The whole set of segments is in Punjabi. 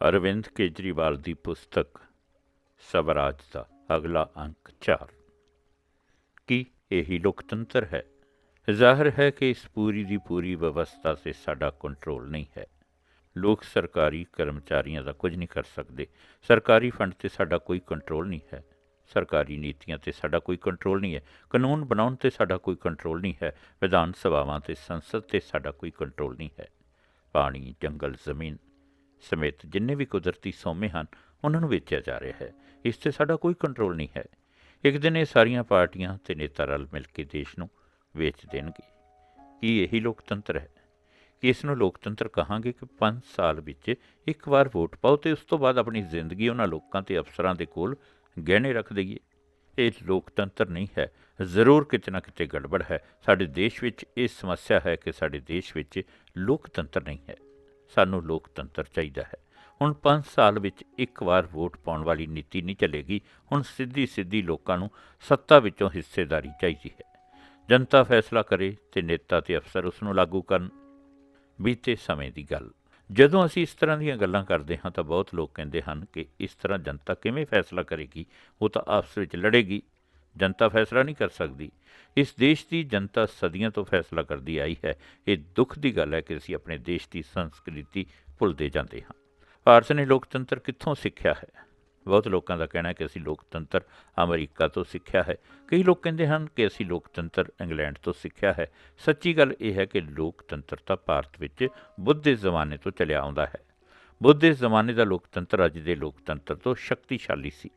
ਅਰਵਿੰਦ ਕੇਜਰੀਵਾਲ ਦੀ ਪੁਸਤਕ, ਸਵਰਾਜ ਦਾ ਅਗਲਾ ਅੰਕ 4 ਕੀ ਇਹੀ ਲੋਕਤੰਤਰ ਹੈ? ਜ਼ਾਹਰ ਹੈ ਕਿ ਇਸ ਪੂਰੀ ਦੀ ਪੂਰੀ ਵਿਵਸਥਾ 'ਤੇ ਸਾਡਾ ਕੰਟਰੋਲ ਨਹੀਂ ਹੈ। ਲੋਕ ਸਰਕਾਰੀ ਕਰਮਚਾਰੀਆਂ ਦਾ ਕੁਝ ਨਹੀਂ ਕਰ ਸਕਦੇ। ਸਰਕਾਰੀ ਫੰਡ ਤੇ ਸਾਡਾ ਕੋਈ ਕੰਟਰੋਲ ਨਹੀਂ ਹੈ। ਸਰਕਾਰੀ ਨੀਤੀਆਂ ਤੇ ਸਾਡਾ ਕੋਈ ਕੰਟਰੋਲ ਨਹੀਂ ਹੈ। ਕਾਨੂੰਨ ਬਣਾਉਣ ਤੇ ਸਾਡਾ ਕੋਈ ਕੰਟਰੋਲ ਨਹੀਂ ਹੈ। ਵਿਧਾਨ ਸਭਾਵਾਂ ਤੇ ਸੰਸਦ ਤੇ ਸਾਡਾ ਕੋਈ ਕੰਟਰੋਲ ਨਹੀਂ ਹੈ। ਪਾਣੀ, ਜੰਗਲ, ਜ਼ਮੀਨ ਸਮੇਤ ਜਿੰਨੇ ਵੀ ਕੁਦਰਤੀ ਸੋਮੇ ਹਨ, ਉਹਨਾਂ ਨੂੰ ਵੇਚਿਆ ਜਾ ਰਿਹਾ ਹੈ। ਇਸ ਤੇ ਸਾਡਾ ਕੋਈ ਕੰਟਰੋਲ ਨਹੀਂ ਹੈ। ਇੱਕ ਦਿਨ ਇਹ ਸਾਰੀਆਂ ਪਾਰਟੀਆਂ ਤੇ ਨੇਤਾ ਰਲ ਮਿਲ ਕੇ ਦੇਸ਼ ਨੂੰ ਵੇਚ ਦੇਣਗੇ। ਕੀ ਇਹੀ ਲੋਕਤੰਤਰ ਹੈ? ਕਿ ਇਸ ਨੂੰ ਲੋਕਤੰਤਰ ਕਹਾਂਗੇ ਕਿ 5 ਸਾਲ ਵਿੱਚ ਇੱਕ ਵਾਰ ਵੋਟ ਪਾਓ ਤੇ ਉਸ ਤੋਂ ਬਾਅਦ ਆਪਣੀ ਜ਼ਿੰਦਗੀ ਉਹਨਾਂ ਲੋਕਾਂ ਤੇ ਅਫਸਰਾਂ ਦੇ ਕੋਲ ਗਹਿਣੇ ਰੱਖ ਦਈਏ? ਇਹ ਲੋਕਤੰਤਰ ਨਹੀਂ ਹੈ। ਜ਼ਰੂਰ ਕਿਤੇ ਨਾ ਕਿਤੇ ਗੜਬੜ ਹੈ। ਸਾਡੇ ਦੇਸ਼ ਵਿੱਚ ਇਹ ਸਮੱਸਿਆ ਹੈ ਕਿ ਸਾਡੇ ਦੇਸ਼ ਵਿੱਚ ਲੋਕਤੰਤਰ ਨਹੀਂ ਹੈ। ਸਾਨੂੰ ਲੋਕਤੰਤਰ ਚਾਹੀਦਾ ਹੈ। ਹੁਣ 5 ਸਾਲ ਵਿੱਚ ਇੱਕ ਵਾਰ ਵੋਟ ਪਾਉਣ ਵਾਲੀ ਨੀਤੀ ਨਹੀਂ ਚੱਲੇਗੀ। ਹੁਣ ਸਿੱਧੀ ਸਿੱਧੀ ਲੋਕਾਂ ਨੂੰ ਸੱਤਾ ਵਿੱਚੋਂ ਹਿੱਸੇਦਾਰੀ ਚਾਹੀਦੀ ਹੈ। ਜਨਤਾ ਫੈਸਲਾ ਕਰੇ ਤੇ ਨੇਤਾ ਤੇ ਅਫਸਰ ਉਸ ਨੂੰ ਲਾਗੂ ਕਰਨ। ਬੀਤੇ ਸਮੇਂ ਦੀ ਗੱਲ। ਜਦੋਂ ਅਸੀਂ ਇਸ ਤਰ੍ਹਾਂ ਦੀਆਂ ਗੱਲਾਂ ਕਰਦੇ ਹਾਂ ਤਾਂ ਬਹੁਤ ਲੋਕ ਕਹਿੰਦੇ ਹਨ ਕਿ ਇਸ ਤਰ੍ਹਾਂ ਜਨਤਾ ਕਿਵੇਂ ਫੈਸਲਾ ਕਰੇਗੀ? ਉਹ ਤਾਂ ਆਪਸ ਵਿੱਚ ਲੜੇਗੀ। ਜਨਤਾ ਫੈਸਲਾ ਨਹੀਂ ਕਰ ਸਕਦੀ। ਇਸ ਦੇਸ਼ ਦੀ ਜਨਤਾ ਸਦੀਆਂ ਤੋਂ ਫੈਸਲਾ ਕਰਦੀ ਆਈ ਹੈ। ਇਹ ਦੁੱਖ ਦੀ ਗੱਲ ਹੈ ਕਿ ਅਸੀਂ ਆਪਣੇ ਦੇਸ਼ ਦੀ ਸੰਸਕ੍ਰਿਤੀ ਭੁੱਲਦੇ ਜਾਂਦੇ ਹਾਂ। ਭਾਰਤ ਨੇ ਲੋਕਤੰਤਰ ਕਿੱਥੋਂ ਸਿੱਖਿਆ ਹੈ? ਬਹੁਤ ਲੋਕਾਂ ਦਾ ਕਹਿਣਾ ਹੈ ਕਿ ਅਸੀਂ ਲੋਕਤੰਤਰ ਅਮਰੀਕਾ ਤੋਂ ਸਿੱਖਿਆ ਹੈ। ਕਈ ਲੋਕ ਕਹਿੰਦੇ ਹਨ ਕਿ ਅਸੀਂ ਲੋਕਤੰਤਰ ਇੰਗਲੈਂਡ ਤੋਂ ਸਿੱਖਿਆ ਹੈ। ਸੱਚੀ ਗੱਲ ਇਹ ਹੈ ਕਿ ਲੋਕਤੰਤਰ ਤਾਂ ਭਾਰਤ ਵਿੱਚ ਬੁੱਧ ਦੇ ਜ਼ਮਾਨੇ ਤੋਂ ਚੱਲਿਆ ਆਉਂਦਾ ਹੈ। ਬੁੱਧ ਦੇ ਜ਼ਮਾਨੇ ਦਾ ਲੋਕਤੰਤਰ ਅੱਜ ਦੇ ਲੋਕਤੰਤਰ ਤੋਂ ਸ਼ਕਤੀਸ਼ਾਲੀ ਸੀ।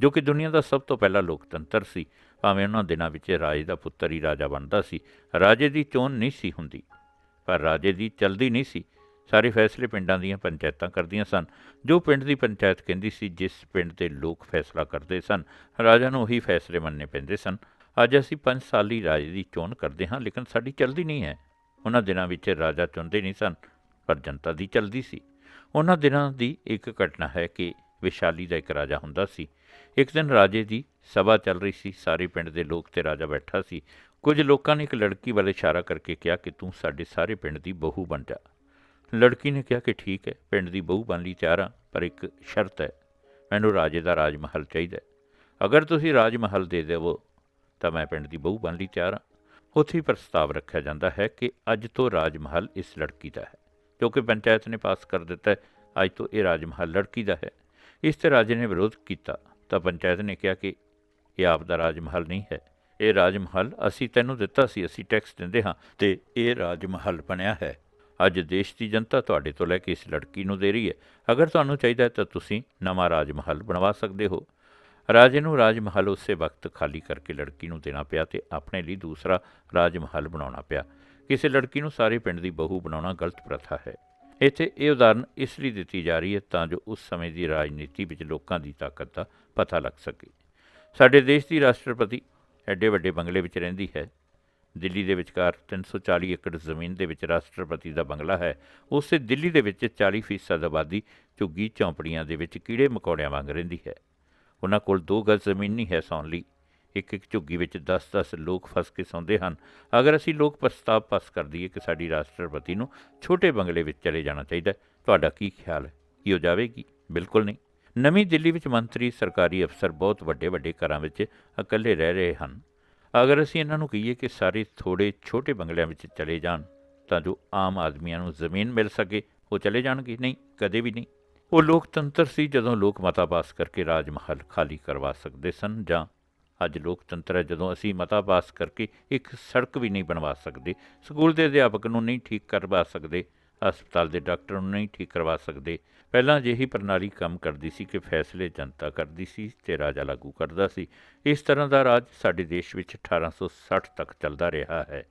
ਜੋ ਕਿ ਦੁਨੀਆ ਦਾ ਸਭ ਤੋਂ ਪਹਿਲਾ ਲੋਕਤੰਤਰ ਸੀ, ਭਾਵੇਂ ਉਹਨਾਂ ਦਿਨਾਂ ਵਿੱਚ ਰਾਜੇ ਦਾ ਪੁੱਤਰ ਹੀ ਰਾਜਾ ਬਣਦਾ ਸੀ, ਰਾਜੇ ਦੀ ਚੋਣ ਨਹੀਂ ਸੀ ਹੁੰਦੀ। ਪਰ ਰਾਜੇ ਦੀ ਚਲਦੀ ਨਹੀਂ ਸੀ, ਸਾਰੇ ਫੈਸਲੇ ਪਿੰਡਾਂ ਦੀਆਂ ਪੰਚਾਇਤਾਂ ਕਰਦੀਆਂ ਸਨ। ਜੋ ਪਿੰਡ ਦੀ ਪੰਚਾਇਤ ਕਹਿੰਦੀ ਸੀ, ਜਿਸ ਪਿੰਡ ਦੇ ਲੋਕ ਫੈਸਲਾ ਕਰਦੇ ਸਨ ਰਾਜਾ ਨੂੰ ਉਹੀ ਫੈਸਲੇ ਮੰਨਣੇ ਪੈਂਦੇ ਸਨ। ਅੱਜ ਅਸੀਂ 5 ਸਾਲੀ ਰਾਜੇ ਦੀ ਚੋਣ ਕਰਦੇ ਹਾਂ, ਲੇਕਿਨ ਸਾਡੀ ਚਲਦੀ ਨਹੀਂ ਹੈ। ਉਹਨਾਂ ਦਿਨਾਂ ਵਿੱਚ ਰਾਜਾ ਚੁਣਦੇ ਨਹੀਂ ਸਨ, ਪਰ ਜਨਤਾ ਦੀ ਚਲਦੀ ਸੀ। ਉਹਨਾਂ ਦਿਨਾਂ ਦੀ ਇੱਕ ਘਟਨਾ ਹੈ ਕਿ ਵਿਸ਼ਾਲੀ ਦਾ ਇੱਕ ਰਾਜਾ ਹੁੰਦਾ ਸੀ। ਇੱਕ ਦਿਨ ਰਾਜੇ ਦੀ ਸਭਾ ਚੱਲ ਰਹੀ ਸੀ। ਸਾਰੇ ਪਿੰਡ ਦੇ ਲੋਕ ਤੇ ਰਾਜਾ ਬੈਠਾ ਸੀ। ਕੁਝ ਲੋਕਾਂ ਨੇ ਇੱਕ ਲੜਕੀ ਵੱਲ ਇਸ਼ਾਰਾ ਕਰਕੇ ਕਿਹਾ ਕਿ ਤੂੰ ਸਾਡੇ ਸਾਰੇ ਪਿੰਡ ਦੀ ਬਹੂ ਬਣ ਜਾ। ਲੜਕੀ ਨੇ ਕਿਹਾ ਕਿ ਠੀਕ ਹੈ, ਪਿੰਡ ਦੀ ਬਹੂ ਬਣ ਲਈ ਤਿਆਰ ਹਾਂ, ਪਰ ਇੱਕ ਸ਼ਰਤ ਹੈ। ਮੈਨੂੰ ਰਾਜੇ ਦਾ ਰਾਜ ਮਹਲ ਚਾਹੀਦਾ ਅਗਰ ਤੁਸੀਂ ਰਾਜ ਮਹਲ ਦੇ ਦੇਵੋ, ਤਾਂ ਮੈਂ ਪਿੰਡ ਦੀ ਬਹੂ ਬਣ ਲਈ ਤਿਆਰ ਹਾਂ। ਉੱਥੇ ਹੀ ਪ੍ਰਸਤਾਵ ਰੱਖਿਆ ਜਾਂਦਾ ਹੈ ਕਿ ਅੱਜ ਤੋਂ ਰਾਜ ਮਹਲ ਇਸ ਲੜਕੀ ਦਾ ਹੈ, ਜੋ ਕਿ ਪੰਚਾਇਤ ਨੇ ਪਾਸ ਕਰ ਦਿੱਤਾ ਹੈ। ਅੱਜ ਤੋਂ ਇਹ ਰਾਜ ਮਹਲ ਲੜਕੀ ਦਾ ਹੈ। ਇਸ ਤੇ ਰਾਜੇ ਨੇ ਵਿਰੋਧ ਕੀਤਾ, ਤਾਂ ਪੰਚਾਇਤ ਨੇ ਕਿਹਾ ਕਿ ਇਹ ਆਪ ਦਾ ਰਾਜ ਮਹਲ ਨਹੀਂ ਹੈ। ਇਹ ਰਾਜ ਮਹਲ ਅਸੀਂ ਤੈਨੂੰ ਦਿੱਤਾ ਸੀ, ਅਸੀਂ ਟੈਕਸ ਦਿੰਦੇ ਹਾਂ ਤੇ ਇਹ ਰਾਜ ਮਹਲ ਬਣਿਆ ਹੈ। ਅੱਜ ਦੇਸ਼ ਦੀ ਜਨਤਾ ਤੁਹਾਡੇ ਤੋਂ ਲੈ ਕੇ ਇਸ ਲੜਕੀ ਨੂੰ ਦੇ ਰਹੀ ਹੈ। ਅਗਰ ਤੁਹਾਨੂੰ ਚਾਹੀਦਾ ਤਾਂ ਤੁਸੀਂ ਨਵਾਂ ਰਾਜ ਮਹਲ ਬਣਵਾ ਸਕਦੇ ਹੋ। ਰਾਜੇ ਨੂੰ ਰਾਜ ਮਹਲ ਉਸੇ ਵਕਤ ਖਾਲੀ ਕਰਕੇ ਲੜਕੀ ਨੂੰ ਦੇਣਾ ਪਿਆ ਤੇ ਆਪਣੇ ਲਈ ਦੂਸਰਾ ਰਾਜ ਮਹਲ ਬਣਾਉਣਾ ਪਿਆ। ਕਿਸੇ ਲੜਕੀ ਨੂੰ ਸਾਰੇ ਪਿੰਡ ਦੀ ਬਹੂ ਬਣਾਉਣਾ ਗਲਤ ਪ੍ਰਥਾ ਹੈ। ਇੱਥੇ ਇਹ ਉਦਾਹਰਨ ਇਸ ਲਈ ਦਿੱਤੀ ਜਾ ਰਹੀ ਹੈ ਤਾਂ ਜੋ ਉਸ ਸਮੇਂ ਦੀ ਰਾਜਨੀਤੀ ਵਿੱਚ ਲੋਕਾਂ ਦੀ ਤਾਕਤ ਦਾ ਪਤਾ ਲੱਗ ਸਕੇ। ਸਾਡੇ ਦੇਸ਼ ਦੀ ਰਾਸ਼ਟਰਪਤੀ ਐਡੇ ਵੱਡੇ ਬੰਗਲੇ ਵਿੱਚ ਰਹਿੰਦੀ ਹੈ। ਦਿੱਲੀ ਦੇ ਵਿਚਕਾਰ 340 ਏਕੜ ਜ਼ਮੀਨ ਦੇ ਵਿੱਚ ਰਾਸ਼ਟਰਪਤੀ ਦਾ ਬੰਗਲਾ ਹੈ। ਉਸੇ ਦਿੱਲੀ ਦੇ ਵਿੱਚ 40% ਆਬਾਦੀ ਝੁੱਗੀ ਝੌਂਪੜੀਆਂ ਦੇ ਵਿੱਚ ਕੀੜੇ ਮਕੌੜਿਆਂ ਵਾਂਗ ਰਹਿੰਦੀ ਹੈ। ਉਹਨਾਂ ਕੋਲ 2 ਗਜ਼ ਜ਼ਮੀਨ ਨਹੀਂ ਹੈ ਸੌਣ ਲਈ। ਇੱਕ ਇੱਕ ਝੁੱਗੀ ਵਿੱਚ 10-10 ਲੋਕ ਫਸ ਕੇ ਸੌਂਦੇ ਹਨ। ਅਗਰ ਅਸੀਂ ਲੋਕ ਪ੍ਰਸਤਾਵ ਪਾਸ ਕਰ ਦਈਏ ਕਿ ਸਾਡੀ ਰਾਸ਼ਟਰਪਤੀ ਨੂੰ ਛੋਟੇ ਬੰਗਲੇ ਵਿੱਚ ਚਲੇ ਜਾਣਾ ਚਾਹੀਦਾ ਤੁਹਾਡਾ ਕੀ ਖਿਆਲ ਹੈ? ਕੀ ਹੋ ਜਾਵੇਗੀ? ਬਿਲਕੁਲ ਨਹੀਂ। ਨਵੀਂ ਦਿੱਲੀ ਵਿੱਚ ਮੰਤਰੀ, ਸਰਕਾਰੀ ਅਫਸਰ ਬਹੁਤ ਵੱਡੇ ਵੱਡੇ ਘਰਾਂ ਵਿੱਚ ਇਕੱਲੇ ਰਹਿ ਰਹੇ ਹਨ। ਅਗਰ ਅਸੀਂ ਇਹਨਾਂ ਨੂੰ ਕਹੀਏ ਕਿ ਸਾਰੇ ਥੋੜੇ ਛੋਟੇ ਬੰਗਲਿਆਂ ਵਿੱਚ ਚਲੇ ਜਾਣ, ਤਾਂ ਜੋ ਆਮ ਆਦਮੀਆਂ ਨੂੰ ਜ਼ਮੀਨ ਮਿਲ ਸਕੇ, ਉਹ ਚਲੇ ਜਾਣਗੇ? ਨਹੀਂ, ਕਦੇ ਵੀ ਨਹੀਂ। ਉਹ ਲੋਕਤੰਤਰ ਸੀ ਜਦੋਂ ਲੋਕ ਮਤਾ ਪਾਸ ਕਰਕੇ ਰਾਜ ਮਹਲ ਖਾਲੀ ਕਰਵਾ ਸਕਦੇ ਸਨ ਜਾਂ ਅੱਜ ਲੋਕਤੰਤਰ ਹੈ, ਜਦੋਂ ਅਸੀਂ ਮਤਾ ਪਾਸ ਕਰਕੇ ਇੱਕ ਸੜਕ ਵੀ ਨਹੀਂ ਬਣਵਾ ਸਕਦੇ, ਸਕੂਲ ਦੇ ਅਧਿਆਪਕ ਨੂੰ ਨਹੀਂ ਠੀਕ ਕਰਵਾ ਸਕਦੇ, ਹਸਪਤਾਲ ਦੇ ਡਾਕਟਰ ਨੂੰ ਨਹੀਂ ਠੀਕ ਕਰਵਾ ਸਕਦੇ, ਪਹਿਲਾਂ ਜਿਹੀ ਪ੍ਰਣਾਲੀ ਕੰਮ ਕਰਦੀ ਸੀ ਕਿ ਫੈਸਲੇ ਜਨਤਾ ਕਰਦੀ ਸੀ ਤੇ ਰਾਜਾ ਲਾਗੂ ਕਰਦਾ ਸੀ। ਇਸ ਤਰ੍ਹਾਂ ਦਾ ਰਾਜ ਸਾਡੇ ਦੇਸ਼ ਵਿੱਚ 1860 ਤੱਕ ਚੱਲਦਾ ਰਿਹਾ ਹੈ।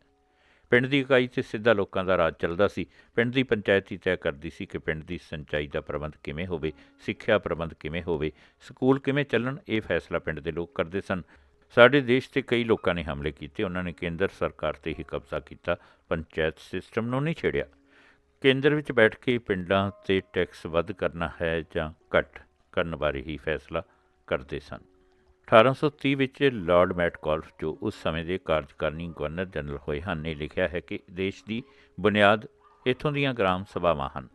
ਪਿੰਡ ਦੀ ਇਕਾਈ 'ਤੇ ਸਿੱਧਾ ਲੋਕਾਂ ਦਾ ਰਾਜ ਚੱਲਦਾ ਸੀ। ਪਿੰਡ ਦੀ ਪੰਚਾਇਤ ਹੀ ਤੈਅ ਕਰਦੀ ਸੀ ਕਿ ਪਿੰਡ ਦੀ ਸਿੰਚਾਈ ਦਾ ਪ੍ਰਬੰਧ ਕਿਵੇਂ ਹੋਵੇ, ਸਿੱਖਿਆ ਪ੍ਰਬੰਧ ਕਿਵੇਂ ਹੋਵੇ, ਸਕੂਲ ਕਿਵੇਂ ਚੱਲਣ, ਇਹ ਫੈਸਲਾ ਪਿੰਡ ਦੇ ਲੋਕ ਕਰਦੇ ਸਨ। ਸਾਡੇ ਦੇਸ਼ ਤੇ ਕਈ ਲੋਕਾਂ ਨੇ ਹਮਲੇ ਕੀਤੇ। ਉਹਨਾਂ ਨੇ ਕੇਂਦਰ ਸਰਕਾਰ ਤੇ ਹੀ ਕਬਜ਼ਾ ਕੀਤਾ। ਪੰਚਾਇਤ ਸਿਸਟਮ ਨੂੰ ਨਹੀਂ ਛੇੜਿਆ। ਕੇਂਦਰ ਵਿੱਚ ਬੈਠ ਕੇ ਪਿੰਡਾਂ ਤੇ ਟੈਕਸ ਵੱਧ ਕਰਨਾ ਹੈ ਜਾਂ ਘੱਟ ਕਰਨ ਬਾਰੇ ਹੀ ਫੈਸਲਾ ਕਰਦੇ ਸਨ। 1830 ਵਿੱਚ ਲਾਰਡ ਮੈਟਕਾਲਫ, ਜੋ ਉਸ ਸਮੇਂ ਦੇ ਕਾਰਜਕਾਰਨੀ ਗਵਰਨਰ ਜਨਰਲ ਹੋਏ ਹਨ, ਨੇ ਲਿਖਿਆ ਹੈ ਕਿ ਦੇਸ਼ ਦੀ ਬੁਨਿਆਦ ਇੱਥੋਂ ਦੀਆਂ ਗ੍ਰਾਮ ਸਭਾਵਾਂ ਹਨ।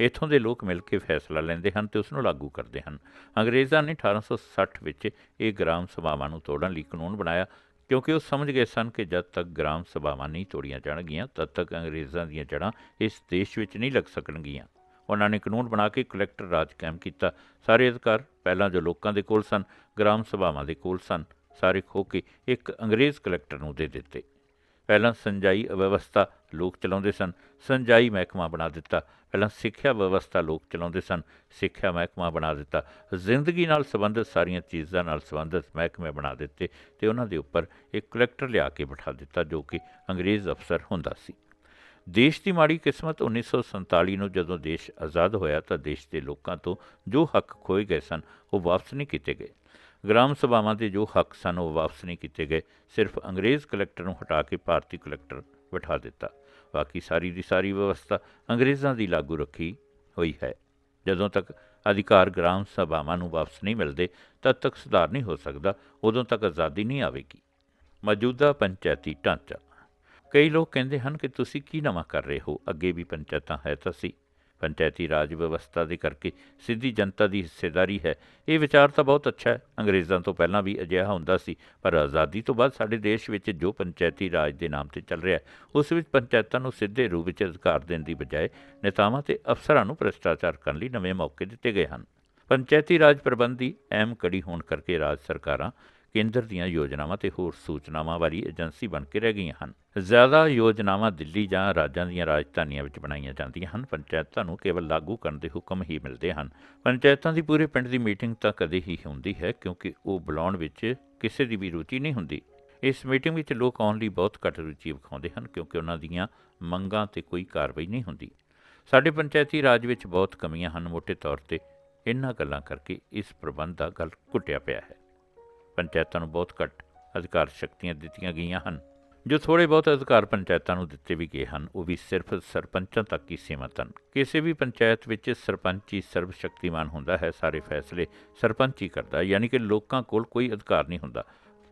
ਇੱਥੋਂ ਦੇ ਲੋਕ ਮਿਲ ਕੇ ਫੈਸਲਾ ਲੈਂਦੇ ਹਨ ਤੇ ਉਸ ਨੂੰ ਲਾਗੂ ਕਰਦੇ ਹਨ। ਅੰਗਰੇਜ਼ਾਂ ਨੇ 1860 ਵਿੱਚ ਇਹ ਗ੍ਰਾਮ ਸਭਾਵਾਂ ਨੂੰ ਤੋੜਨ ਲਈ ਕਾਨੂੰਨ ਬਣਾਇਆ, ਕਿਉਂਕਿ ਉਹ ਸਮਝ ਗਏ ਸਨ ਕਿ ਜਦ ਤੱਕ ਗ੍ਰਾਮ ਸਭਾਵਾਂ ਨਹੀਂ ਤੋੜੀਆਂ ਜਾਣਗੀਆਂ, ਤਦ ਤੱਕ ਅੰਗਰੇਜ਼ਾਂ ਦੀਆਂ ਜੜ੍ਹਾਂ ਇਸ ਦੇਸ਼ ਵਿੱਚ ਨਹੀਂ ਲੱਗ ਸਕਣਗੀਆਂ। ਉਹਨਾਂ ਨੇ ਕਾਨੂੰਨ ਬਣਾ ਕੇ ਕਲੈਕਟਰ ਰਾਜ ਕਾਇਮ ਕੀਤਾ। ਸਾਰੇ ਅਧਿਕਾਰ ਪਹਿਲਾਂ ਜੋ ਲੋਕਾਂ ਦੇ ਕੋਲ ਸਨ, ਗ੍ਰਾਮ ਸਭਾਵਾਂ ਦੇ ਕੋਲ ਸਨ। ਸਾਰੇ ਖੋ ਕੇ ਇੱਕ ਅੰਗਰੇਜ਼ ਕਲੈਕਟਰ ਨੂੰ ਦੇ ਦਿੱਤੇ। ਪਹਿਲਾਂ ਸੰਜਾਈ ਵਿਵਸਥਾ ਲੋਕ ਚਲਾਉਂਦੇ ਸਨ, ਸੰਜਾਈ ਮਹਿਕਮਾ ਬਣਾ ਦਿੱਤਾ। ਪਹਿਲਾਂ ਸਿੱਖਿਆ ਵਿਵਸਥਾ ਲੋਕ ਚਲਾਉਂਦੇ ਸਨ, ਸਿੱਖਿਆ ਮਹਿਕਮਾ ਬਣਾ ਦਿੱਤਾ। ਜ਼ਿੰਦਗੀ ਨਾਲ ਸੰਬੰਧਿਤ ਸਾਰੀਆਂ ਚੀਜ਼ਾਂ ਨਾਲ ਸੰਬੰਧਿਤ ਮਹਿਕਮੇ ਬਣਾ ਦਿੱਤੇ ਤੇ ਉਹਨਾਂ ਦੇ ਉੱਪਰ ਇੱਕ ਕਲੈਕਟਰ ਲਿਆ ਕੇ ਬਿਠਾ ਦਿੱਤਾ ਜੋ ਕਿ ਅੰਗਰੇਜ਼ ਅਫਸਰ ਹੁੰਦਾ ਸੀ। ਦੇਸ਼ ਦੀ ਮਾੜੀ ਕਿਸਮਤ 1947 ਨੂੰ ਜਦੋਂ ਦੇਸ਼ ਆਜ਼ਾਦ ਹੋਇਆ ਤਾਂ ਦੇਸ਼ ਦੇ ਲੋਕਾਂ ਤੋਂ ਜੋ ਹੱਕ ਖੋਏ ਗਏ ਸਨ, ਉਹ ਵਾਪਸ ਨਹੀਂ ਕੀਤੇ ਗਏ। ਗ੍ਰਾਮ ਸਭਾਵਾਂ ਦੇ ਜੋ ਹੱਕ ਸਨ, ਉਹ ਵਾਪਸ ਨਹੀਂ ਕੀਤੇ ਗਏ। ਸਿਰਫ ਅੰਗਰੇਜ਼ ਕਲੈਕਟਰ ਨੂੰ ਹਟਾ ਕੇ ਭਾਰਤੀ ਕਲੈਕਟਰ ਬਿਠਾ ਦਿੱਤਾ। ਬਾਕੀ ਸਾਰੀ ਦੀ ਸਾਰੀ ਵਿਵਸਥਾ ਅੰਗਰੇਜ਼ਾਂ ਦੀ ਲਾਗੂ ਰੱਖੀ ਹੋਈ ਹੈ। ਜਦੋਂ ਤੱਕ ਅਧਿਕਾਰ ਗ੍ਰਾਮ ਸਭਾਵਾਂ ਨੂੰ ਵਾਪਸ ਨਹੀਂ ਮਿਲਦੇ, ਤਦ ਤੱਕ ਸੁਧਾਰ ਨਹੀਂ ਹੋ ਸਕਦਾ, ਉਦੋਂ ਤੱਕ ਆਜ਼ਾਦੀ ਨਹੀਂ ਆਵੇਗੀ। ਮੌਜੂਦਾ ਪੰਚਾਇਤੀ ਢਾਂਚਾ ਕਈ ਲੋਕ ਕਹਿੰਦੇ ਹਨ ਕਿ ਤੁਸੀਂ ਕੀ ਨਵਾਂ ਕਰ ਰਹੇ ਹੋ? ਅੱਗੇ ਵੀ ਪੰਚਾਇਤਾਂ ਹੈ ਤਾਂ ਸੀ। ਪੰਚਾਇਤੀ ਰਾਜ ਵਿਵਸਥਾ ਦੇ ਕਰਕੇ ਸਿੱਧੀ ਜਨਤਾ ਦੀ ਹਿੱਸੇਦਾਰੀ ਹੈ। ਇਹ ਵਿਚਾਰ ਤਾਂ ਬਹੁਤ ਅੱਛਾ ਹੈ। ਅੰਗਰੇਜ਼ਾਂ ਤੋਂ ਪਹਿਲਾਂ ਵੀ ਅਜਿਹਾ ਹੁੰਦਾ ਸੀ, ਪਰ ਆਜ਼ਾਦੀ ਤੋਂ ਬਾਅਦ ਸਾਡੇ ਦੇਸ਼ ਵਿੱਚ ਜੋ ਪੰਚਾਇਤੀ ਰਾਜ ਦੇ ਨਾਮ ਤੇ ਚੱਲ ਰਿਹਾ ਉਸ ਵਿੱਚ ਪੰਚਾਇਤਾਂ ਨੂੰ ਸਿੱਧੇ ਰੂਪ ਵਿੱਚ ਅਧਿਕਾਰ ਦੇਣ ਦੀ ਬਜਾਏ ਨੇਤਾਵਾਂ ਤੇ ਅਫਸਰਾਂ ਨੂੰ ਭ੍ਰਿਸ਼ਟਾਚਾਰ ਕਰਨ ਲਈ ਨਵੇਂ ਮੌਕੇ ਦਿੱਤੇ ਗਏ ਹਨ। ਪੰਚਾਇਤੀ ਰਾਜ ਪ੍ਰਬੰਧ ਦੀ ਅਹਿਮ ਕੜੀ ਹੋਣ ਕਰਕੇ ਰਾਜ ਸਰਕਾਰਾਂ ਕੇਂਦਰ ਦੀਆਂ ਯੋਜਨਾਵਾਂ ਤੇ ਹੋਰ ਸੂਚਨਾਵਾਂ ਵਾਲੀ ਏਜੰਸੀ ਬਣ ਕੇ ਰਹਿ ਗਈਆਂ ਹਨ। ਜ਼ਿਆਦਾ ਯੋਜਨਾਵਾਂ ਦਿੱਲੀ ਜਾਂ ਰਾਜਾਂ ਦੀਆਂ ਰਾਜਧਾਨੀਆਂ ਵਿੱਚ ਬਣਾਈਆਂ ਜਾਂਦੀਆਂ ਹਨ। ਪੰਚਾਇਤਾਂ ਨੂੰ ਕੇਵਲ ਲਾਗੂ ਕਰਨ ਦੇ ਹੁਕਮ ਹੀ ਮਿਲਦੇ ਹਨ। ਪੰਚਾਇਤਾਂ ਦੀ ਪੂਰੇ ਪਿੰਡ ਦੀ ਮੀਟਿੰਗ ਤਾਂ ਕਦੇ ਹੀ ਹੁੰਦੀ ਹੈ, ਕਿਉਂਕਿ ਉਹ ਬੁਲਾਉਣ ਵਿੱਚ ਕਿਸੇ ਦੀ ਵੀ ਰੁਚੀ ਨਹੀਂ ਹੁੰਦੀ। ਇਸ ਮੀਟਿੰਗ ਵਿੱਚ ਲੋਕ ਆਉਣ ਲਈ ਬਹੁਤ ਘੱਟ ਰੁਚੀ ਵਿਖਾਉਂਦੇ ਹਨ, ਕਿਉਂਕਿ ਉਹਨਾਂ ਦੀਆਂ ਮੰਗਾਂ ਤੇ ਕੋਈ ਕਾਰਵਾਈ ਨਹੀਂ ਹੁੰਦੀ। ਸਾਡੇ ਪੰਚਾਇਤੀ ਰਾਜ ਵਿੱਚ ਬਹੁਤ ਕਮੀਆਂ ਹਨ। ਮੋٹے ਤੌਰ ਤੇ ਇਹਨਾਂ ਗੱਲਾਂ ਕਰਕੇ ਇਸ ਪ੍ਰਬੰਧ ਦਾ ਗਲ ਘੁੱਟਿਆ ਪਿਆ ਹੈ। ਪੰਚਾਇਤਾਂ ਨੂੰ ਬਹੁਤ ਘੱਟ ਅਧਿਕਾਰ ਸ਼ਕਤੀਆਂ ਦਿੱਤੀਆਂ ਗਈਆਂ ਹਨ। ਜੋ ਥੋੜੇ ਬਹੁਤ ਅਧਿਕਾਰ ਪੰਚਾਇਤਾਂ ਨੂੰ ਦਿੱਤੇ ਵੀ ਗਏ ਹਨ, ਉਹ ਵੀ ਸਿਰਫ ਸਰਪੰਚਾਂ ਤੱਕ ਹੀ ਸੀਮਤ ਹਨ। ਕਿਸੇ ਵੀ ਪੰਚਾਇਤ ਵਿੱਚ ਸਰਪੰਚ ਹੀ ਸਰਵ ਸ਼ਕਤੀਮਾਨ ਹੁੰਦਾ ਹੈ, ਸਾਰੇ ਫੈਸਲੇ ਸਰਪੰਚ ਹੀ ਕਰਦਾ ਯਾਨੀ ਕਿ ਲੋਕਾਂ ਕੋਲ ਕੋਈ ਅਧਿਕਾਰ ਨਹੀਂ ਹੁੰਦਾ।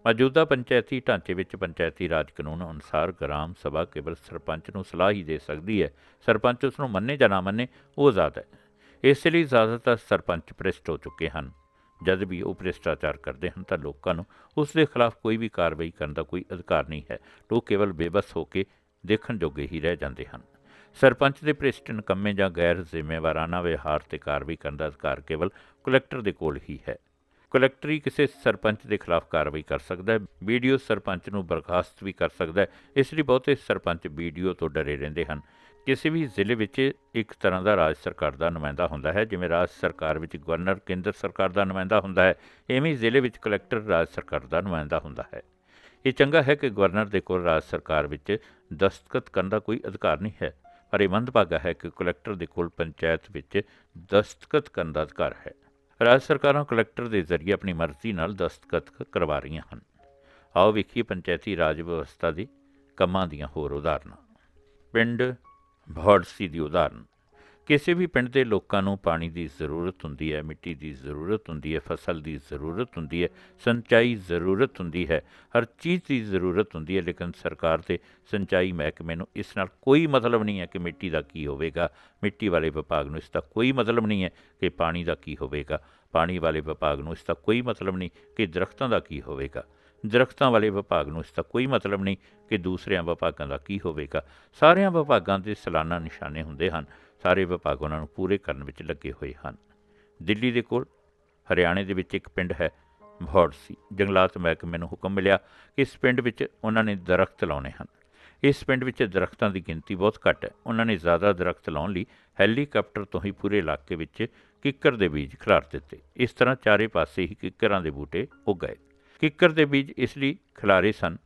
ਮੌਜੂਦਾ ਪੰਚਾਇਤੀ ਢਾਂਚੇ ਵਿੱਚ ਪੰਚਾਇਤੀ ਰਾਜ ਕਾਨੂੰਨ ਅਨੁਸਾਰ ਗ੍ਰਾਮ ਸਭਾ ਕੇਵਲ ਸਰਪੰਚ ਨੂੰ ਸਲਾਹ ਹੀ ਦੇ ਸਕਦੀ ਹੈ। ਸਰਪੰਚ ਉਸ ਨੂੰ ਮੰਨੇ ਜਾਂ ਨਾ ਮੰਨੇ, ਉਹ ਆਜ਼ਾਦ ਹੈ। ਇਸ ਲਈ ਜ਼ਿਆਦਾਤਰ ਸਰਪੰਚ ਭ੍ਰਿਸ਼ਟ ਹੋ ਚੁੱਕੇ ਹਨ। ਜਦ ਵੀ ਉਹ ਭ੍ਰਿਸ਼ਟਾਚਾਰ ਕਰਦੇ ਹਨ ਤਾਂ ਲੋਕਾਂ ਨੂੰ ਉਸ ਦੇ ਖਿਲਾਫ ਕੋਈ ਵੀ ਕਾਰਵਾਈ ਕਰਨ ਦਾ ਕੋਈ ਅਧਿਕਾਰ ਨਹੀਂ ਹੈ। ਲੋਕ ਕੇਵਲ ਬੇਬਸ ਹੋ ਕੇ ਦੇਖਣ ਜੋਗੇ ਹੀ ਰਹਿ ਜਾਂਦੇ ਹਨ। ਸਰਪੰਚ ਦੇ ਭ੍ਰਿਸ਼ਟ ਨਕੰਮੇ ਜਾਂ ਗੈਰ ਜ਼ਿੰਮੇਵਾਰਾਨਾ ਵਿਹਾਰ ਤੇ ਕਾਰਵਾਈ ਕਰਨ ਦਾ ਅਧਿਕਾਰ ਕੇਵਲ ਕਲੈਕਟਰ ਦੇ ਕੋਲ ਹੀ ਹੈ। ਕਲੈਕਟਰ ਹੀ ਕਿਸੇ ਸਰਪੰਚ ਦੇ ਖਿਲਾਫ ਕਾਰਵਾਈ ਕਰ ਸਕਦਾ ਹੈ ਵੀਡੀਓ ਸਰਪੰਚ ਨੂੰ ਬਰਖਾਸਤ ਵੀ ਕਰ ਸਕਦਾ ਹੈ। ਇਸ ਲਈ ਬਹੁਤੇ ਸਰਪੰਚ ਵੀਡੀਓ ਤੋਂ ਡਰੇ ਰਹਿੰਦੇ ਹਨ। ਕਿਸੇ ਵੀ ਜ਼ਿਲ੍ਹੇ ਵਿੱਚ ਇੱਕ ਤਰ੍ਹਾਂ ਦਾ ਰਾਜ ਸਰਕਾਰ ਦਾ ਨੁਮਾਇੰਦਾ ਹੁੰਦਾ ਹੈ, ਜਿਵੇਂ ਰਾਜ ਸਰਕਾਰ ਵਿੱਚ ਗਵਰਨਰ, ਕੇਂਦਰ ਸਰਕਾਰ ਦਾ ਨੁਮਾਇੰਦਾ ਹੁੰਦਾ ਹੈ, ਐਵੇਂ ਜ਼ਿਲ੍ਹੇ ਵਿੱਚ ਕਲੈਕਟਰ ਰਾਜ ਸਰਕਾਰ ਦਾ ਨੁਮਾਇੰਦਾ ਹੁੰਦਾ ਹੈ। ਇਹ ਚੰਗਾ ਹੈ ਕਿ ਗਵਰਨਰ ਦੇ ਕੋਲ ਰਾਜ ਸਰਕਾਰ ਵਿੱਚ ਦਸਤਖਤ ਕਰਨ ਦਾ ਕੋਈ ਅਧਿਕਾਰ ਨਹੀਂ ਹੈ, ਪਰ ਇਹ ਮੰਦਭਾਗਾ ਹੈ ਕਿ ਕਲੈਕਟਰ ਦੇ ਕੋਲ ਪੰਚਾਇਤ ਵਿੱਚ ਦਸਤਖਤ ਕਰਨ ਦਾ ਅਧਿਕਾਰ ਹੈ। ਰਾਜ ਸਰਕਾਰਾਂ ਕਲੈਕਟਰ ਦੇ ਜ਼ਰੀਏ ਆਪਣੀ ਮਰਜ਼ੀ ਨਾਲ ਦਸਤਖਤ ਕਰਵਾ ਰਹੀਆਂ ਹਨ। ਆਓ ਵੇਖੀਏ ਪੰਚਾਇਤੀ ਰਾਜ ਵਿਵਸਥਾ ਦੀ ਕੰਮਾਂ ਦੀਆਂ ਹੋਰ ਉਦਾਹਰਨਾਂ। ਪਿੰਡ ਭੌੜਸੀ ਦੀ ਉਦਾਹਰਨ। ਕਿਸੇ ਵੀ ਪਿੰਡ ਦੇ ਲੋਕਾਂ ਨੂੰ ਪਾਣੀ ਦੀ ਜ਼ਰੂਰਤ ਹੁੰਦੀ ਹੈ, ਮਿੱਟੀ ਦੀ ਜ਼ਰੂਰਤ ਹੁੰਦੀ ਹੈ, ਫਸਲ ਦੀ ਜ਼ਰੂਰਤ ਹੁੰਦੀ ਹੈ, ਸਿੰਚਾਈ ਜ਼ਰੂਰਤ ਹੁੰਦੀ ਹੈ, ਹਰ ਚੀਜ਼ ਦੀ ਜ਼ਰੂਰਤ ਹੁੰਦੀ ਹੈ, ਲੇਕਿਨ ਸਰਕਾਰ ਤੇ ਸਿੰਚਾਈ ਮਹਿਕਮੇ ਨੂੰ ਇਸ ਨਾਲ ਕੋਈ ਮਤਲਬ ਨਹੀਂ ਹੈ ਕਿ ਮਿੱਟੀ ਦਾ ਕੀ ਹੋਵੇਗਾ, ਮਿੱਟੀ ਵਾਲੇ ਵਿਭਾਗ ਨੂੰ ਇਸ ਦਾ ਕੋਈ ਮਤਲਬ ਨਹੀਂ ਹੈ ਕਿ ਪਾਣੀ ਦਾ ਕੀ ਹੋਵੇਗਾ, ਪਾਣੀ ਵਾਲੇ ਵਿਭਾਗ ਨੂੰ ਇਸ ਦਾ ਕੋਈ ਮਤਲਬ ਨਹੀਂ ਕਿ ਦਰਖਤਾਂ ਦਾ ਕੀ ਹੋਵੇਗਾ। ਦਰਖਤਾਂ ਵਾਲੇ ਵਿਭਾਗ ਨੂੰ ਇਸ ਦਾ ਕੋਈ ਮਤਲਬ ਨਹੀਂ ਕਿ ਦੂਸਰਿਆਂ ਵਿਭਾਗਾਂ ਦਾ ਕੀ ਹੋਵੇਗਾ। ਸਾਰਿਆਂ ਵਿਭਾਗਾਂ ਦੇ ਸਾਲਾਨਾ ਨਿਸ਼ਾਨੇ ਹੁੰਦੇ ਹਨ। ਸਾਰੇ ਵਿਭਾਗ ਉਹਨਾਂ ਨੂੰ ਪੂਰੇ ਕਰਨ ਵਿੱਚ ਲੱਗੇ ਹੋਏ ਹਨ। ਦਿੱਲੀ ਦੇ ਕੋਲ, ਹਰਿਆਣੇ ਦੇ ਵਿੱਚ ਇੱਕ ਪਿੰਡ ਹੈ, ਭੌੜਸੀ, ਜੰਗਲਾਤ ਮਹਿਕਮੇ ਨੂੰ ਹੁਕਮ ਮਿਲਿਆ ਕਿ ਇਸ ਪਿੰਡ ਵਿੱਚ ਉਹਨਾਂ ਨੇ ਦਰਖਤ ਲਾਉਣੇ ਹਨ। ਇਸ ਪਿੰਡ ਵਿੱਚ ਦਰਖਤਾਂ ਦੀ ਗਿਣਤੀ ਬਹੁਤ ਘੱਟ ਹੈ। ਉਹਨਾਂ ਨੇ ਜ਼ਿਆਦਾ ਦਰਖਤ ਲਾਉਣ ਲਈ ਹੈਲੀਕਾਪਟਰ ਤੋਂ ਹੀ ਪੂਰੇ ਇਲਾਕੇ ਵਿੱਚ ਕਿੱਕਰ ਦੇ ਬੀਜ ਖਿਲਾਰ ਦਿੱਤੇ। ਇਸ ਤਰ੍ਹਾਂ ਚਾਰੇ ਪਾਸੇ ਹੀ ਕਿੱਕਰਾਂ ਦੇ ਬੂਟੇ ਉੱਗ ਗਏ। ਕਿੱਕਰ ਦੇ ਬੀਜ ਇਸ ਲਈ ਖਿਲਾਰੇ ਸਨ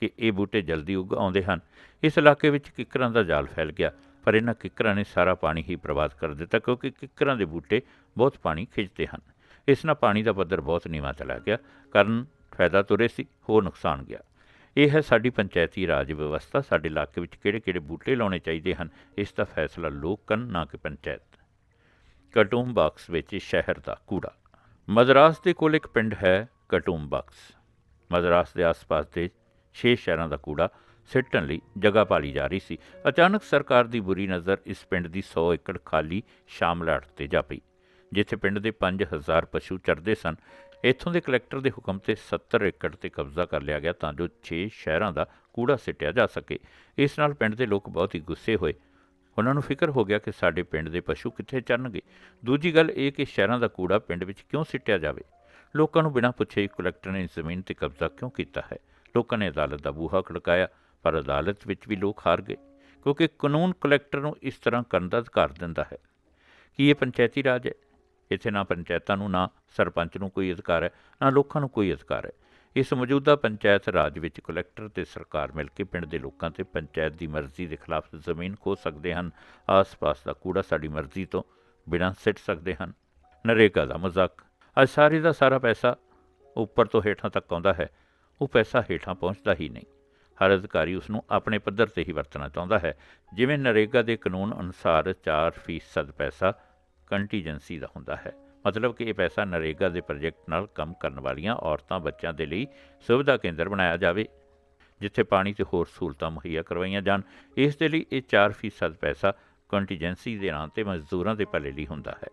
ਕਿ ਇਹ ਬੂਟੇ ਜਲਦੀ ਉੱਗ ਆਉਂਦੇ ਹਨ। ਇਸ ਇਲਾਕੇ ਵਿੱਚ ਕਿੱਕਰਾਂ ਦਾ ਜਾਲ ਫੈਲ ਗਿਆ, ਪਰ ਇਹਨਾਂ ਕਿੱਕਰਾਂ ਨੇ ਸਾਰਾ ਪਾਣੀ ਹੀ ਬਰਬਾਦ ਕਰ ਦਿੱਤਾ ਕਿਉਂਕਿ ਕਿੱਕਰਾਂ ਦੇ ਬੂਟੇ ਬਹੁਤ ਪਾਣੀ ਖਿੱਚਦੇ ਹਨ। ਇਸ ਨਾਲ ਪਾਣੀ ਦਾ ਪੱਧਰ ਬਹੁਤ ਨੀਵਾਂ ਚਲਾ ਗਿਆ, ਕਾਰਨ ਫਾਇਦਾ ਤੁਰੇ ਸੀ, ਹੋਰ ਨੁਕਸਾਨ ਗਿਆ। ਇਹ ਹੈ ਸਾਡੀ ਪੰਚਾਇਤੀ ਰਾਜ ਵਿਵਸਥਾ, ਸਾਡੇ ਇਲਾਕੇ ਵਿੱਚ ਕਿਹੜੇ-ਕਿਹੜੇ ਬੂਟੇ ਲਾਉਣੇ ਚਾਹੀਦੇ ਹਨ, ਇਸ ਦਾ ਫੈਸਲਾ ਲੋਕ ਕਰਨ ਨਾ ਕਿ ਪੰਚਾਇਤ। ਕਟੂਮ ਬਾਕਸ ਵਿੱਚ ਸ਼ਹਿਰ ਦਾ ਕੂੜਾ। ਮਦਰਾਸ ਦੇ ਕੋਲ ਇੱਕ ਪਿੰਡ ਹੈ ਕਟੂਮਬਕਸ ਮਦਰਾਸ ਦੇ ਆਸ-ਪਾਸ ਦੇ 6 ਸ਼ਹਿਰਾਂ ਦਾ ਕੂੜਾ ਸਿੱਟਣ ਲਈ ਜਗ੍ਹਾ ਪਾਲੀ ਜਾ ਰਹੀ ਸੀ ਅਚਾਨਕ ਸਰਕਾਰ ਦੀ ਬੁਰੀ ਨਜ਼ਰ ਇਸ ਪਿੰਡ ਦੀ 100 ਏਕੜ ਖਾਲੀ ਸ਼ਾਮਲਾਟ ਤੇ ਜਾ ਪਈ ਜਿੱਥੇ ਪਿੰਡ ਦੇ 5000 ਪਸ਼ੂ ਚਰਦੇ ਸਨ ਇੱਥੋਂ ਦੇ ਕਲੈਕਟਰ ਦੇ ਹੁਕਮ ਤੇ 70 ਏਕੜ ਤੇ ਕਬਜ਼ਾ ਕਰ ਲਿਆ ਗਿਆ ਤਾਂ ਜੋ 6 ਸ਼ਹਿਰਾਂ ਦਾ ਕੂੜਾ ਸਿੱਟਿਆ ਜਾ ਸਕੇ ਇਸ ਨਾਲ ਪਿੰਡ ਦੇ ਲੋਕ ਬਹੁਤ ਹੀ ਗੁੱਸੇ ਹੋਏ ਉਹਨਾਂ ਨੂੰ ਫਿਕਰ ਹੋ ਗਿਆ ਕਿ ਸਾਡੇ ਪਿੰਡ ਦੇ ਪਸ਼ੂ ਕਿੱਥੇ ਚਰਨਗੇ ਦੂਜੀ ਗੱਲ ਇਹ ਕਿ ਸ਼ਹਿਰਾਂ ਦਾ ਕੂੜਾ ਪਿੰਡ ਵਿੱਚ ਕਿਉਂ ਸਿੱਟਿਆ ਜਾਵੇ ਲੋਕਾਂ ਨੂੰ ਬਿਨਾਂ ਪੁੱਛੇ ਹੀ ਕਲੈਕਟਰ ਨੇ ਜ਼ਮੀਨ ਤੇ ਕਬਜ਼ਾ ਕਿਉਂ ਕੀਤਾ ਹੈ? ਲੋਕਾਂ ਨੇ ਅਦਾਲਤ ਦਾ ਬੂਹਾ ਖੜਕਾਇਆ, ਪਰ ਅਦਾਲਤ ਵਿੱਚ ਵੀ ਲੋਕ ਹਾਰ ਗਏ, ਕਿਉਂਕਿ ਕਾਨੂੰਨ ਕਲੈਕਟਰ ਨੂੰ ਇਸ ਤਰ੍ਹਾਂ ਕਰਨ ਦਾ ਅਧਿਕਾਰ ਦਿੰਦਾ ਹੈ। ਕਿ ਇਹ ਪੰਚਾਇਤੀ ਰਾਜ ਹੈ? ਇੱਥੇ ਨਾ ਪੰਚਾਇਤਾਂ ਨੂੰ, ਨਾ ਸਰਪੰਚ ਨੂੰ ਕੋਈ ਅਧਿਕਾਰ ਹੈ, ਨਾ ਲੋਕਾਂ ਨੂੰ ਕੋਈ ਅਧਿਕਾਰ ਹੈ। ਇਸ ਮੌਜੂਦਾ ਪੰਚਾਇਤ ਰਾਜ ਵਿੱਚ ਕਲੈਕਟਰ ਤੇ ਸਰਕਾਰ ਮਿਲ ਕੇ ਪਿੰਡ ਦੇ ਲੋਕਾਂ ਤੇ ਪੰਚਾਇਤ ਦੀ ਮਰਜ਼ੀ ਦੇ ਖਿਲਾਫ ਜ਼ਮੀਨ ਖੋ ਸਕਦੇ ਹਨ, ਆਸ-ਪਾਸ ਦਾ ਕੂੜਾ ਸਾਡੀ ਮਰਜ਼ੀ ਤੋਂ ਬਿਨਾਂ ਸਿੱਟ ਸਕਦੇ ਹਨ। ਨਰੇਗਾ ਦਾ ਮਜ਼ਾਕ ਅੱਜ ਸਾਰੇ ਦਾ ਸਾਰਾ ਪੈਸਾ ਉੱਪਰ ਤੋਂ ਹੇਠਾਂ ਤੱਕ ਆਉਂਦਾ ਹੈ। ਉਹ ਪੈਸਾ ਹੇਠਾਂ ਪਹੁੰਚਦਾ ਹੀ ਨਹੀਂ। ਹਰ ਅਧਿਕਾਰੀ ਉਸ ਨੂੰ ਆਪਣੇ ਪੱਧਰ ਤੇ ਹੀ ਵਰਤਣਾ ਚਾਹੁੰਦਾ ਹੈ। ਜਿਵੇਂ ਨਰੇਗਾ ਦੇ ਕਾਨੂੰਨ ਅਨੁਸਾਰ 4% ਪੈਸਾ ਕੰਟੀਜੈਂਸੀ ਦਾ ਹੁੰਦਾ ਹੈ। ਮਤਲਬ ਕਿ ਇਹ ਪੈਸਾ ਨਰੇਗਾ ਦੇ ਪ੍ਰੋਜੈਕਟ ਨਾਲ ਕੰਮ ਕਰਨ ਵਾਲੀਆਂ ਔਰਤਾਂ ਬੱਚਿਆਂ ਦੇ ਲਈ ਸੁਵਿਧਾ ਕੇਂਦਰ ਬਣਾਇਆ ਜਾਵੇ, ਜਿੱਥੇ ਪਾਣੀ ਤੇ ਹੋਰ ਸਹੂਲਤਾਂ ਮੁਹੱਈਆ ਕਰਵਾਈਆਂ ਜਾਣ। ਇਸ ਦੇ ਲਈ ਇਹ 4% ਪੈਸਾ ਕੰਟੀਜੈਂਸੀ ਦੇ ਨਾਂ ਤੇ ਮਜ਼ਦੂਰਾਂ ਦੇ ਭਲੇ ਲਈ ਹੁੰਦਾ ਹੈ।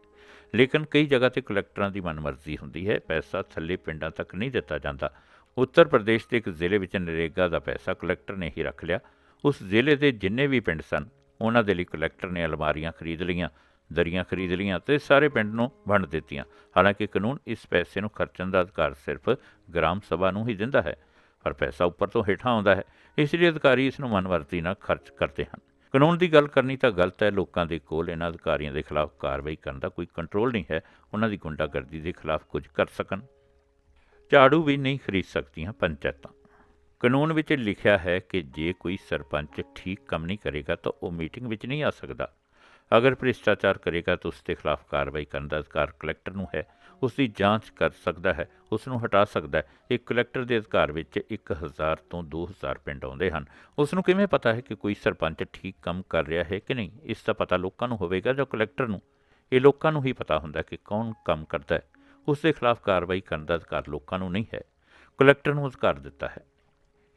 ਲੇਕਿਨ ਕਈ ਜਗ੍ਹਾ ਤੇ ਕਲੈਕਟਰਾਂ ਦੀ ਮਨਮਰਜ਼ੀ ਹੁੰਦੀ ਹੈ, ਪੈਸਾ ਥੱਲੇ ਪਿੰਡਾਂ ਤੱਕ ਨਹੀਂ ਦਿੱਤਾ ਜਾਂਦਾ। ਉੱਤਰ ਪ੍ਰਦੇਸ਼ ਦੇ ਇੱਕ ਜ਼ਿਲ੍ਹੇ ਵਿੱਚ ਨਰੇਗਾ ਦਾ ਪੈਸਾ ਕਲੈਕਟਰ ਨੇ ਹੀ ਰੱਖ ਲਿਆ। ਉਸ ਜ਼ਿਲ੍ਹੇ ਦੇ ਜਿੰਨੇ ਵੀ ਪਿੰਡ ਸਨ, ਉਹਨਾਂ ਦੇ ਲਈ ਕਲੈਕਟਰ ਨੇ ਅਲਮਾਰੀਆਂ ਖਰੀਦ ਲਈਆਂ, ਦਰੀਆਂ ਖਰੀਦ ਲਈਆਂ ਤੇ ਸਾਰੇ ਪਿੰਡ ਨੂੰ ਵੰਡ ਦਿੱਤੀਆਂ। ਹਾਲਾਂਕਿ ਕਾਨੂੰਨ ਇਸ ਪੈਸੇ ਨੂੰ ਖਰਚਣ ਦਾ ਅਧਿਕਾਰ ਸਿਰਫ ਗ੍ਰਾਮ ਸਭਾ ਨੂੰ ਹੀ ਦਿੰਦਾ ਹੈ, ਪਰ ਪੈਸਾ ਉੱਪਰ ਤੋਂ ਹੇਠਾਂ ਆਉਂਦਾ ਹੈ, ਇਸ ਲਈ ਅਧਿਕਾਰੀ ਇਸ ਨੂੰ ਮਨਵਰਤੀ ਨਾਲ ਖਰਚ ਕਰਦੇ ਹਨ। ਕਾਨੂੰਨ ਦੀ ਗੱਲ ਕਰਨੀ ਤਾਂ ਗਲਤ ਹੈ, ਲੋਕਾਂ ਦੇ ਕੋਲ ਇਹਨਾਂ ਅਧਿਕਾਰੀਆਂ ਦੇ ਖਿਲਾਫ ਕਾਰਵਾਈ ਕਰਨ ਦਾ ਕੋਈ ਕੰਟਰੋਲ ਨਹੀਂ ਹੈ, ਉਹਨਾਂ ਦੀ ਗੁੰਡਾਗਰਦੀ ਦੇ ਖਿਲਾਫ ਕੁਝ ਕਰ ਸਕਣ। ਝਾੜੂ ਵੀ ਨਹੀਂ ਖਰੀਦ ਸਕਦੀਆਂ ਪੰਚਾਇਤਾਂ। ਕਾਨੂੰਨ ਵਿੱਚ ਲਿਖਿਆ ਹੈ ਕਿ ਜੇ ਕੋਈ ਸਰਪੰਚ ਠੀਕ ਕੰਮ ਨਹੀਂ ਕਰੇਗਾ ਤਾਂ ਉਹ ਮੀਟਿੰਗ ਵਿੱਚ ਨਹੀਂ ਆ ਸਕਦਾ। ਅਗਰ ਭ੍ਰਿਸ਼ਟਾਚਾਰ ਕਰੇਗਾ ਤਾਂ ਉਸ ਦੇ ਖਿਲਾਫ ਕਾਰਵਾਈ ਕਰਨ ਦਾ ਅਧਿਕਾਰ ਕਲੈਕਟਰ ਨੂੰ ਹੈ। ਉਸ ਦੀ ਜਾਂਚ ਕਰ ਸਕਦਾ ਹੈ ਉਸ ਨੂੰ ਹਟਾ ਸਕਦਾ ਹੈ। ਇੱਕ ਕਲੈਕਟਰ ਦੇ ਅਧਿਕਾਰ ਵਿੱਚ 1000 ਤੋਂ 2000 ਪਿੰਡ ਆਉਂਦੇ ਹਨ। ਉਸ ਨੂੰ ਕਿਵੇਂ ਪਤਾ ਹੈ ਕਿ ਕੋਈ ਸਰਪੰਚ ਠੀਕ ਕੰਮ ਕਰ ਰਿਹਾ ਹੈ ਕਿ ਨਹੀਂ? ਇਸ ਦਾ ਪਤਾ ਲੋਕਾਂ ਨੂੰ ਹੋਵੇਗਾ ਜਾਂ ਕਲੈਕਟਰ ਨੂੰ? ਇਹ ਲੋਕਾਂ ਨੂੰ ਹੀ ਪਤਾ ਹੁੰਦਾ ਕਿ ਕੌਣ ਕੰਮ ਕਰਦਾ ਹੈ। ਉਸ ਦੇ ਖਿਲਾਫ ਕਾਰਵਾਈ ਕਰਨ ਦਾ ਅਧਿਕਾਰ ਲੋਕਾਂ ਨੂੰ ਨਹੀਂ ਹੈ। ਕਲੈਕਟਰ ਨੂੰ ਅਧਿਕਾਰ ਦਿੱਤਾ ਹੈ।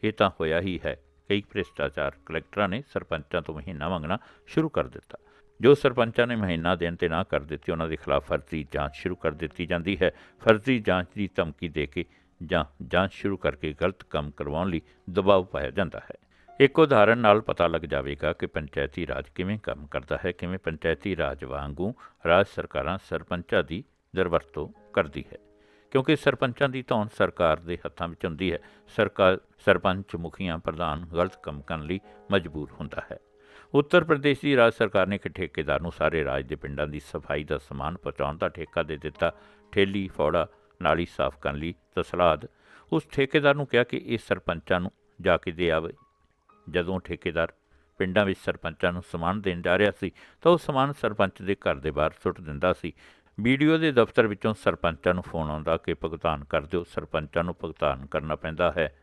ਇਹ ਤਾਂ ਹੋਇਆ ਹੀ ਹੈ। ਕਈ ਭ੍ਰਿਸ਼ਟਾਚਾਰ ਕਲੈਕਟਰਾਂ ਨੇ ਸਰਪੰਚਾਂ ਤੋਂ ਮਹੀਨਾ ਮੰਗਣਾ ਸ਼ੁਰੂ ਕਰ ਦਿੱਤਾ। ਜੋ ਸਰਪੰਚਾਂ ਨੇ ਮਹੀਨਾ ਦੇਣ ਤੇ ਨਾ ਕਰ ਦਿੱਤੀ, ਉਹਨਾਂ ਦੇ ਖਿਲਾਫ ਫਰਜ਼ੀ ਜਾਂਚ ਸ਼ੁਰੂ ਕਰ ਦਿੱਤੀ ਜਾਂਦੀ ਹੈ। ਫਰਜ਼ੀ ਜਾਂਚ ਦੀ ਧਮਕੀ ਦੇ ਕੇ ਜਾਂ ਜਾਂਚ ਸ਼ੁਰੂ ਕਰਕੇ ਗਲਤ ਕੰਮ ਕਰਵਾਉਣ ਲਈ ਦਬਾਅ ਪਾਇਆ ਜਾਂਦਾ ਹੈ। ਇੱਕ ਉਦਾਹਰਣ ਨਾਲ ਪਤਾ ਲੱਗ ਜਾਵੇਗਾ ਕਿ ਪੰਚਾਇਤੀ ਰਾਜ ਕਿਵੇਂ ਕੰਮ ਕਰਦਾ ਹੈ, ਕਿਵੇਂ ਪੰਚਾਇਤੀ ਰਾਜ ਵਾਂਗੂ ਰਾਜ ਸਰਕਾਰਾਂ ਸਰਪੰਚਾਂ ਦੀ ਦਰਵਰਤੋਂ ਕਰਦੀ ਹੈ। ਕਿਉਂਕਿ ਸਰਪੰਚਾਂ ਦੀ ਧੌਣ ਸਰਕਾਰ ਦੇ ਹੱਥਾਂ ਵਿੱਚ ਹੁੰਦੀ ਹੈ। ਸਰਕਾਰ ਸਰਪੰਚ ਮੁਖੀਆਂ ਪ੍ਰਧਾਨ ਗਲਤ ਕੰਮ ਕਰਨ ਲਈ ਮਜਬੂਰ ਹੁੰਦਾ ਹੈ। ਉੱਤਰ ਪ੍ਰਦੇਸ਼ ਦੀ ਰਾਜ ਸਰਕਾਰ ਨੇ ਇੱਕ ਠੇਕੇਦਾਰ ਨੂੰ ਸਾਰੇ ਰਾਜ ਦੇ ਪਿੰਡਾਂ ਦੀ ਸਫ਼ਾਈ ਦਾ ਸਮਾਨ ਪਹੁੰਚਾਉਣ ਦਾ ਠੇਕਾ ਦੇ ਦਿੱਤਾ। ਠੇਲੀ, ਫੌੜਾ, ਨਾਲੀ ਸਾਫ਼ ਕਰਨ ਲਈ ਤਸਲਾਦ। ਉਸ ਠੇਕੇਦਾਰ ਨੂੰ ਕਿਹਾ ਕਿ ਇਹ ਸਰਪੰਚਾਂ ਨੂੰ ਜਾ ਕੇ ਦੇ ਆਵੇ। ਜਦੋਂ ਠੇਕੇਦਾਰ ਪਿੰਡਾਂ ਵਿੱਚ ਸਰਪੰਚਾਂ ਨੂੰ ਸਮਾਨ ਦੇਣ ਜਾ ਰਿਹਾ ਸੀ, ਤਾਂ ਉਹ ਸਮਾਨ ਸਰਪੰਚ ਦੇ ਘਰ ਦੇ ਬਾਹਰ ਸੁੱਟ ਦਿੰਦਾ ਸੀ। ਵੀਡੀਓ ਦੇ ਦਫ਼ਤਰ ਵਿੱਚੋਂ ਸਰਪੰਚਾਂ ਨੂੰ ਫੋਨ ਆਉਂਦਾ ਕਿ ਭੁਗਤਾਨ ਕਰ ਦਿਓ, ਸਰਪੰਚਾਂ ਨੂੰ ਭੁਗਤਾਨ ਕਰਨਾ ਪੈਂਦਾ ਹੈ।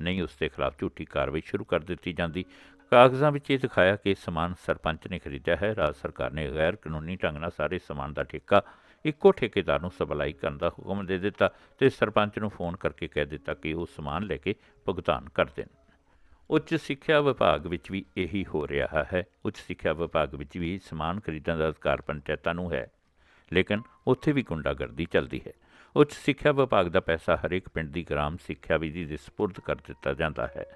ਨਹੀਂ, ਉਸ ਦੇ ਖਿਲਾਫ ਝੂਠੀ ਕਾਰਵਾਈ ਸ਼ੁਰੂ ਕਰ ਦਿੱਤੀ ਜਾਂਦੀ। ਕਾਗਜ਼ਾਂ ਵਿੱਚ ਇਹ ਦਿਖਾਇਆ ਕਿ ਸਮਾਨ ਸਰਪੰਚ ਨੇ ਖਰੀਦਿਆ ਹੈ। ਰਾਜ ਸਰਕਾਰ ਨੇ ਗੈਰ ਕਾਨੂੰਨੀ ਢੰਗ ਨਾਲ ਸਾਰੇ ਸਮਾਨ ਦਾ ਠੇਕਾ ਇੱਕੋ ਠੇਕੇਦਾਰ ਨੂੰ ਸਪਲਾਈ ਕਰਨ ਦਾ ਹੁਕਮ ਦੇ ਦਿੱਤਾ ਤੇ ਸਰਪੰਚ ਨੂੰ ਫੋਨ ਕਰਕੇ ਕਹਿ ਦਿੱਤਾ ਕਿ ਉਹ ਸਮਾਨ ਲੈ ਕੇ ਭੁਗਤਾਨ ਕਰ ਦੇਣ। ਉੱਚ ਸਿੱਖਿਆ ਵਿਭਾਗ ਵਿੱਚ ਵੀ ਇਹੀ ਹੋ ਰਿਹਾ ਹੈ। ਉੱਚ ਸਿੱਖਿਆ ਵਿਭਾਗ ਵਿੱਚ ਵੀ ਸਮਾਨ ਖਰੀਦਣ ਦਾ ਅਧਿਕਾਰ ਪੰਚਾਇਤਾਂ ਨੂੰ ਹੈ, ਲੇਕਿਨ ਉੱਥੇ ਵੀ ਗੁੰਡਾਗਰਦੀ ਚੱਲਦੀ ਹੈ। ਉੱਚ ਸਿੱਖਿਆ ਵਿਭਾਗ ਦਾ ਪੈਸਾ ਹਰੇਕ ਪਿੰਡ ਦੀ ਗ੍ਰਾਮ ਸਿੱਖਿਆ ਵਿਧੀ ਦੇ ਸਪੁਰਦ ਕਰ ਦਿੱਤਾ ਜਾਂਦਾ ਹੈ।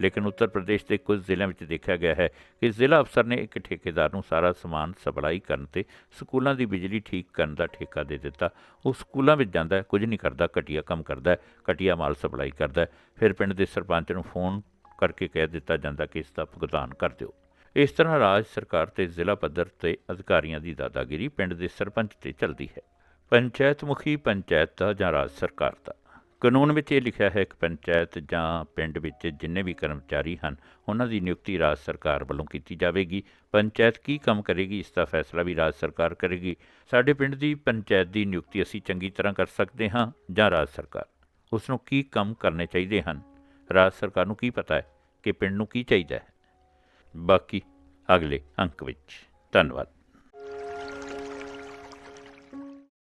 ਲੇਕਿਨ ਉੱਤਰ ਪ੍ਰਦੇਸ਼ ਦੇ ਕੁਝ ਜ਼ਿਲ੍ਹਿਆਂ ਵਿੱਚ ਦੇਖਿਆ ਗਿਆ ਹੈ ਕਿ ਜ਼ਿਲ੍ਹਾ ਅਫਸਰ ਨੇ ਇੱਕ ਠੇਕੇਦਾਰ ਨੂੰ ਸਾਰਾ ਸਮਾਨ ਸਪਲਾਈ ਕਰਨ ਤੇ ਸਕੂਲਾਂ ਦੀ ਬਿਜਲੀ ਠੀਕ ਕਰਨ ਦਾ ਠੇਕਾ ਦੇ ਦਿੱਤਾ। ਉਹ ਸਕੂਲਾਂ ਵਿੱਚ ਜਾਂਦਾ ਕੁਝ ਨਹੀਂ ਕਰਦਾ, ਘਟੀਆ ਕੰਮ ਕਰਦਾ ਘਟੀਆ ਮਾਲ ਸਪਲਾਈ ਕਰਦਾ ਫਿਰ ਪਿੰਡ ਦੇ ਸਰਪੰਚ ਨੂੰ ਫੋਨ ਕਰਕੇ ਕਹਿ ਦਿੱਤਾ ਜਾਂਦਾ ਕਿ ਇਸ ਦਾ ਭੁਗਤਾਨ ਕਰ ਦਿਓ। ਇਸ ਤਰ੍ਹਾਂ ਰਾਜ ਸਰਕਾਰ ਤੇ ਜ਼ਿਲ੍ਹਾ ਪੱਧਰ ਤੇ ਅਧਿਕਾਰੀਆਂ ਦੀ ਦਾਦਾਗਿਰੀ ਪਿੰਡ ਦੇ ਸਰਪੰਚ ਤੇ ਚੱਲਦੀ ਹੈ। ਪੰਚਾਇਤ ਮੁਖੀ ਪੰਚਾਇਤ ਦਾ ਜਾਂ ਰਾਜ ਸਰਕਾਰ ਦਾ ਕਾਨੂੰਨ ਵਿੱਚ ਇਹ ਲਿਖਿਆ ਹੈ ਕਿ ਪੰਚਾਇਤ ਜਾਂ ਪਿੰਡ ਵਿੱਚ ਜਿੰਨੇ ਵੀ ਕਰਮਚਾਰੀ ਹਨ, ਉਹਨਾਂ ਦੀ ਨਿਯੁਕਤੀ ਰਾਜ ਸਰਕਾਰ ਵੱਲੋਂ ਕੀਤੀ ਜਾਵੇਗੀ। ਪੰਚਾਇਤ ਕੀ ਕੰਮ ਕਰੇਗੀ, ਇਸ ਦਾ ਫੈਸਲਾ ਵੀ ਰਾਜ ਸਰਕਾਰ ਕਰੇਗੀ। ਸਾਡੇ ਪਿੰਡ ਦੀ ਪੰਚਾਇਤ ਦੀ ਨਿਯੁਕਤੀ ਅਸੀਂ ਚੰਗੀ ਤਰ੍ਹਾਂ ਕਰ ਸਕਦੇ ਹਾਂ ਜਾਂ ਰਾਜ ਸਰਕਾਰ? ਉਸ ਨੂੰ ਕੀ ਕੰਮ ਕਰਨੇ ਚਾਹੀਦੇ ਹਨ? ਰਾਜ ਸਰਕਾਰ ਨੂੰ ਕੀ ਪਤਾ ਹੈ ਕਿ ਪਿੰਡ ਨੂੰ ਕੀ ਚਾਹੀਦਾ ਹੈ? ਬਾਕੀ ਅਗਲੇ ਅੰਕ ਵਿੱਚ। ਧੰਨਵਾਦ।